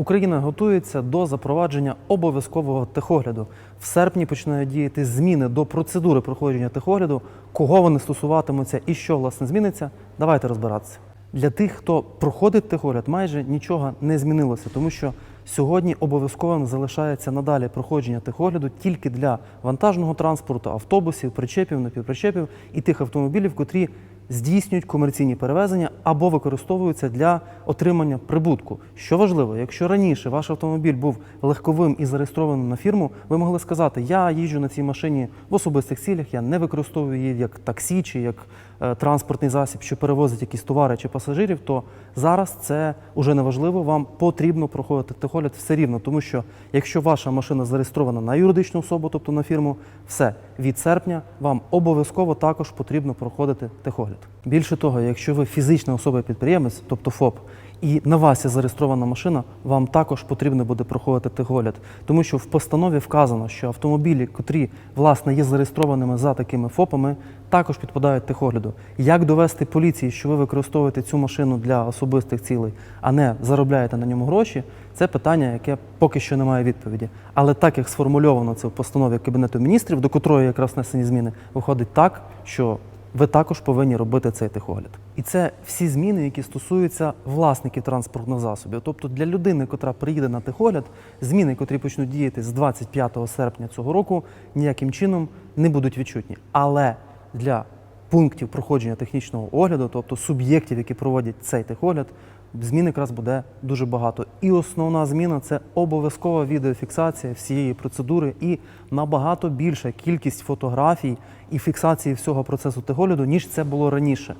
Україна готується до запровадження обов'язкового техогляду. В серпні починають діяти зміни до процедури проходження техогляду. Кого вони стосуватимуться і що власне зміниться? Давайте розбиратися. Для тих, хто проходить техогляд, майже нічого не змінилося, тому що сьогодні обов'язковим залишається надалі проходження техогляду тільки для вантажного транспорту, автобусів, причепів, напівпричепів і тих автомобілів, котрі здійснюють комерційні перевезення або використовуються для отримання прибутку. Що важливо, якщо раніше ваш автомобіль був легковим і зареєстрованим на фірму, ви могли сказати, я їжджу на цій машині в особистих цілях, я не використовую її як таксі чи як е, транспортний засіб, що перевозить якісь товари чи пасажирів, то зараз це уже не важливо. Вам потрібно проходити техогляд все рівно, тому що якщо ваша машина зареєстрована на юридичну особу, тобто на фірму, все від серпня вам обов'язково також потрібно проходити техогляд. Більше того, якщо ви фізична особа-підприємець, тобто ФОП, і на вас є зареєстрована машина, вам також потрібно буде проходити техогляд, тому що в постанові вказано, що автомобілі, котрі власне є зареєстрованими за такими ФОПами, також підпадають техогляду. Як довести поліції, що ви використовуєте цю машину для особистих цілей, а не заробляєте на ньому гроші? Це питання, яке поки що не має відповіді. Але так як сформульовано це в постанові Кабінету міністрів, до котрої якраз внесені зміни, виходить так, що ви також повинні робити цей техогляд. І це всі зміни, які стосуються власників транспортних засобів. Тобто для людини, котра приїде на техогляд, зміни, котрі почнуть діяти з 25 серпня цього року, ніяким чином не будуть відчутні. Але для пунктів проходження технічного огляду, тобто суб'єктів, які проводять цей техогляд, змін якраз буде дуже багато. І основна зміна це обов'язкова відеофіксація всієї процедури і набагато більша кількість фотографій і фіксації всього процесу техогляду, ніж це було раніше.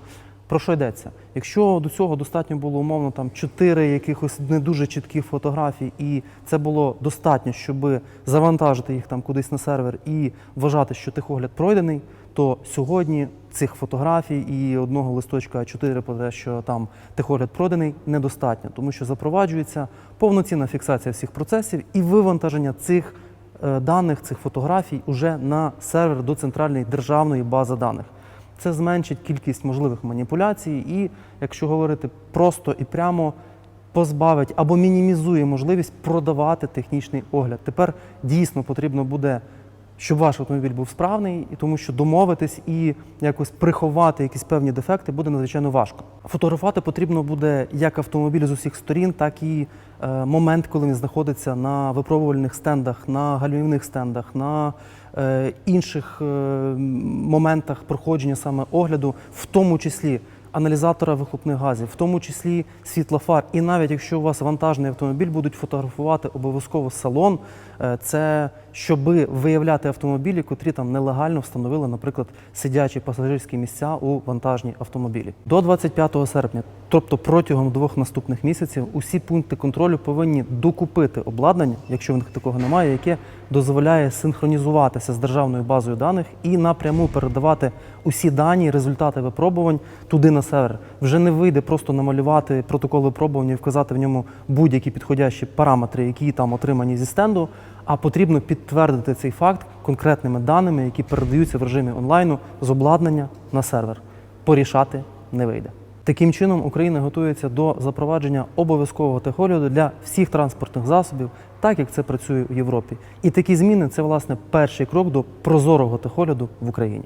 Про що йдеться? Якщо до цього достатньо було умовно там чотири якихось не дуже чіткі фотографії, і це було достатньо, щоб завантажити їх там кудись на сервер і вважати, що техогляд пройдений, то сьогодні цих фотографій і одного листочка А4 про те, що там техогляд пройдений, недостатньо, тому що запроваджується повноцінна фіксація всіх процесів і вивантаження цих е, даних, цих фотографій уже на сервер до центральної державної бази даних. Це зменшить кількість можливих маніпуляцій, і, якщо говорити просто і прямо, позбавить або мінімізує можливість продавати технічний огляд. Тепер дійсно потрібно буде, щоб ваш автомобіль був справний, і тому що домовитись і якось приховати якісь певні дефекти буде надзвичайно важко. Фотографувати потрібно буде як автомобіль з усіх сторін, так і е, момент, коли він знаходиться на випробувальних стендах, на гальмівних стендах, на е, інших е, моментах проходження саме огляду, в тому числі аналізатора вихлопних газів, в тому числі світлофар. І навіть якщо у вас вантажний автомобіль, будуть фотографувати обов'язково салон, е, це щоби виявляти автомобілі, котрі там нелегально встановили, наприклад, сидячі пасажирські місця у вантажній автомобілі. До 25 серпня, тобто протягом двох наступних місяців, усі пункти контролю повинні докупити обладнання, якщо в них такого немає, яке дозволяє синхронізуватися з державною базою даних і напряму передавати усі дані, результати випробувань туди на сервер. Вже не вийде просто намалювати протокол випробування і вказати в ньому будь-які підходящі параметри, які там отримані зі стенду. А потрібно підтвердити цей факт конкретними даними, які передаються в режимі онлайну з обладнання на сервер. Порішати не вийде. Таким чином, Україна готується до запровадження обов'язкового техогляду для всіх транспортних засобів, так як це працює у Європі. І такі зміни це власне перший крок до прозорого техогляду в Україні.